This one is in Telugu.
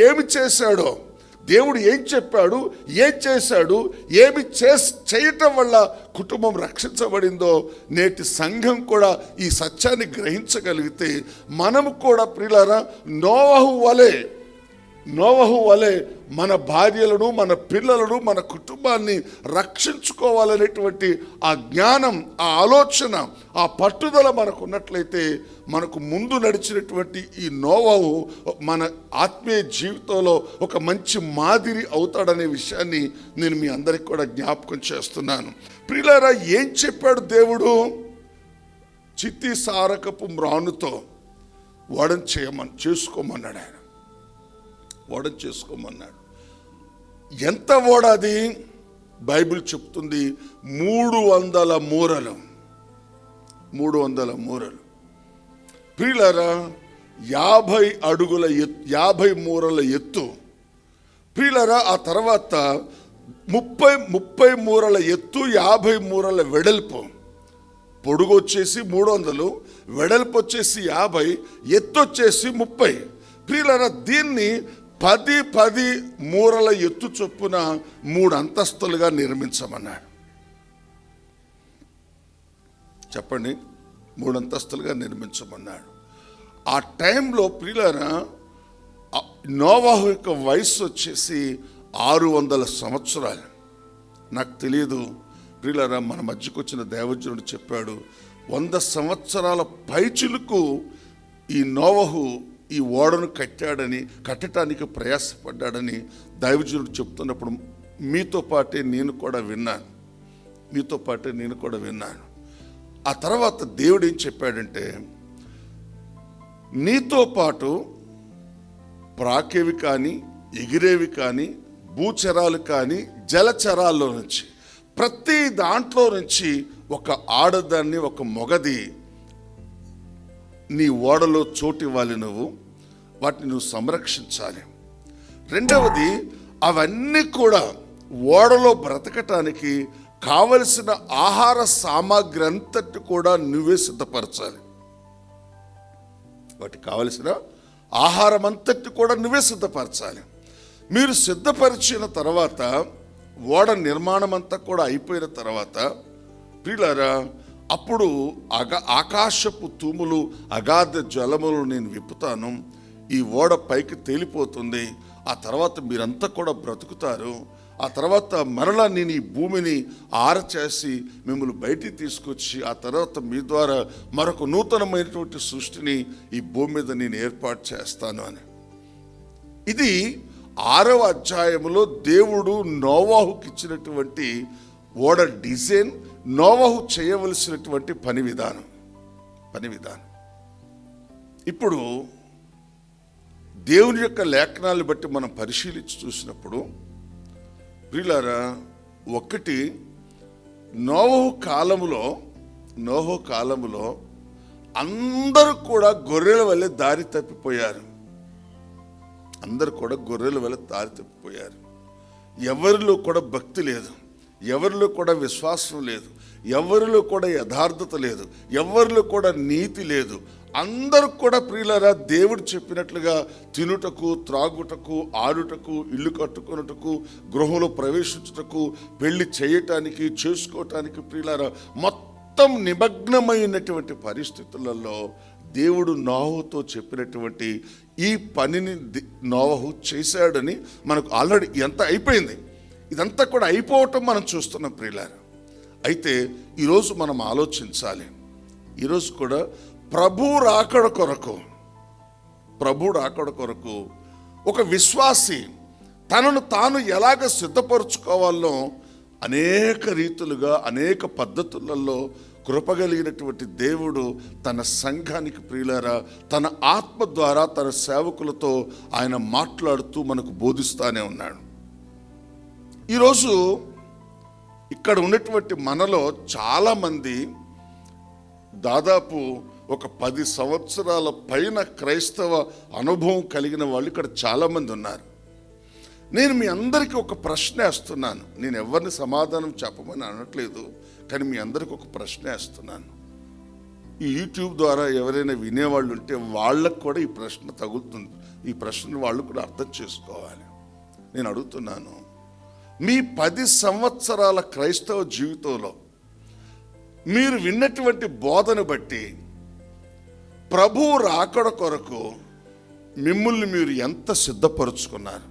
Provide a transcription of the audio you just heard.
ఏమి చేశాడో దేవుడు ఏం చెప్పాడు ఏం చేశాడు ఏమి చే చేయటం వల్ల కుటుంబం రక్షించబడిందో నేటి సంఘం కూడా ఈ సత్యాన్ని గ్రహించగలిగితే మనము కూడా ప్రిలారా నోవహు వలే నోవహు వలె మన భార్యలను మన పిల్లలను మన కుటుంబాన్ని రక్షించుకోవాలనేటువంటి ఆ జ్ఞానం ఆ ఆలోచన ఆ పట్టుదల మనకు ఉన్నట్లయితే మనకు ముందు నడిచినటువంటి ఈ నోవహు మన ఆత్మీయ జీవితంలో ఒక మంచి మాదిరి అవుతాడనే విషయాన్ని నేను మీ అందరికి కూడా జ్ఞాపకం చేస్తున్నాను. ప్రియులారా ఏం చెప్పాడు దేవుడు? చిత్తి సారకపు మ్రానుతో వాడని చేయమని చేసుకోమన్నాడు ఆయన ఓడ చేసుకోమన్నాడు. ఎంత ఓడ అది బైబిల్ చెప్తుంది మూడు వందల మూరలు. మూడు వందల మూరలు. ప్రియులరా యాభై అడుగుల ఎత్తు యాభై మూరల ఎత్తు. ప్రియులరా ఆ తర్వాత ముప్పై ముప్పై మూరల ఎత్తు యాభై మూరల వెడల్పు. పొడుగు వచ్చేసి మూడు వందలు వెడల్పు వచ్చేసి యాభై ఎత్తు వచ్చేసి ముప్పై. ప్రియులరా దీన్ని పది పది మూరల ఎత్తు చొప్పున మూడు అంతస్తులుగా నిర్మించమన్నాడు. చెప్పండి మూడు అంతస్తులుగా నిర్మించమన్నాడు. ఆ టైంలో ప్రియులరా నోవాహు యొక్క వయసు వచ్చేసి ఆరు వందల సంవత్సరాలు. నాకు తెలియదు ప్రియులరా మన మధ్యకు వచ్చిన దేవజనుడు చెప్పాడు వంద సంవత్సరాల పైచులకు ఈ నోవహు ఈ ఓడను కట్టాడని కట్టడానికి ప్రయాసపడ్డాడని దైవజనుడు చెప్తున్నప్పుడు మీతో పాటే నేను కూడా విన్నాను. మీతో పాటే నేను కూడా విన్నాను. ఆ తర్వాత దేవుడు ఏం చెప్పాడంటే నీతో పాటు ప్రాకేవి కానీ ఎగిరేవి కానీ భూచరాలు కానీ జలచరాల్లో నుంచి ప్రతి దాంట్లో నుంచి ఒక ఆడదాన్ని ఒక మొగది నీ ఓడలో చోటు ఇవ్వాలి నువ్వు వాటిని నువ్వు సంరక్షించాలి. రెండవది అవన్నీ కూడా ఓడలో బ్రతకటానికి కావలసిన ఆహార సామాగ్రి అంతటి కూడా నువ్వే సిద్ధపరచాలి. వాటికి కావలసిన ఆహారం అంతటి కూడా నువ్వే సిద్ధపరచాలి. మీరు సిద్ధపరిచిన తర్వాత ఓడ నిర్మాణం అంతా కూడా అయిపోయిన తర్వాత ప్రియులారా అప్పుడు అగ ఆకాశపు తూములు అగాధ జలములు నేను విప్పుతాను. ఈ ఓడ పైకి తేలిపోతుంది. ఆ తర్వాత మీరంతా కూడా బ్రతుకుతారు. ఆ తర్వాత మరలా నేను ఈ భూమిని ఆరచేసి మిమ్మల్ని బయటికి తీసుకొచ్చి ఆ తర్వాత మీ ద్వారా మరొక నూతనమైనటువంటి సృష్టిని ఈ భూమి మీద నేను ఏర్పాటు చేస్తాను అని. ఇది ఆరవ అధ్యాయంలో దేవుడు నోవాహుకి ఇచ్చినటువంటి ఓడ డిజైన్ నోవహు చేయవలసినటువంటి పని విధానం. పని విధానం. ఇప్పుడు దేవుని యొక్క లేఖనాలను బట్టి మనం పరిశీలించి చూసినప్పుడు ప్రియులారా ఒకటి నోవహు కాలములో నోహు కాలములో అందరూ కూడా గొర్రెల వల్లే దారి తప్పిపోయారు. అందరూ కూడా గొర్రెల వల్ల దారి తప్పిపోయారు. ఎవరిలో కూడా భక్తి లేదు. ఎవరిలో కూడా విశ్వాసం లేదు ఎవరిలో కూడా యథార్థత లేదు ఎవరిలో కూడా నీతి లేదు. అందరూ కూడా ప్రియులరా దేవుడు చెప్పినట్లుగా తినుటకు త్రాగుటకు ఆడుటకు ఇల్లు కట్టుకొనుటకు గృహంలో ప్రవేశించుటకు పెళ్ళి చేయటానికి చేసుకోవటానికి ప్రియులరా మొత్తం నిమగ్నమైనటువంటి పరిస్థితులలో దేవుడు నోహుతో చెప్పినటువంటి ఈ పనిని నోహు చేశాడని మనకు ఆల్రెడీ ఎంత అయిపోయింది. ఇదంతా కూడా అయిపోవటం మనం చూస్తున్నాం ప్రియులారు. అయితే ఈరోజు మనం ఆలోచించాలి. ఈరోజు కూడా ప్రభు రాకడ కొరకు ప్రభు రాకడ కొరకు ఒక విశ్వాసి తనను తాను ఎలాగ సిద్ధపరచుకోవాలో అనేక రీతులుగా అనేక పద్ధతులలో కృపగలిగినటువంటి దేవుడు తన సంఘానికి ప్రియులారా తన ఆత్మ ద్వారా తన సేవకులతో ఆయన మాట్లాడుతూ మనకు బోధిస్తానే ఉన్నాడు. ఈరోజు ఇక్కడ ఉన్నటువంటి మనలో చాలామంది దాదాపు ఒక పది సంవత్సరాల పైన క్రైస్తవ అనుభవం కలిగిన వాళ్ళు ఇక్కడ చాలామంది ఉన్నారు. నేను మీ అందరికీ ఒక ప్రశ్న వేస్తున్నాను. నేను ఎవరిని సమాధానం చెప్పమని అనట్లేదు కానీ మీ అందరికీ ఒక ప్రశ్న వేస్తున్నాను. ఈ యూట్యూబ్ ద్వారా ఎవరైనా వినేవాళ్ళు ఉంటే వాళ్ళకు కూడా ఈ ప్రశ్న తగులుతుంది. ఈ ప్రశ్నను వాళ్ళు కూడా అర్థం చేసుకోవాలి. నేను అడుగుతున్నాను మీ పది సంవత్సరాల క్రైస్తవ జీవితంలో మీరు విన్నటువంటి బోధను బట్టి ప్రభువు రాకడ కొరకు మిమ్మల్ని మీరు ఎంత సిద్ధపరుచుకున్నారు?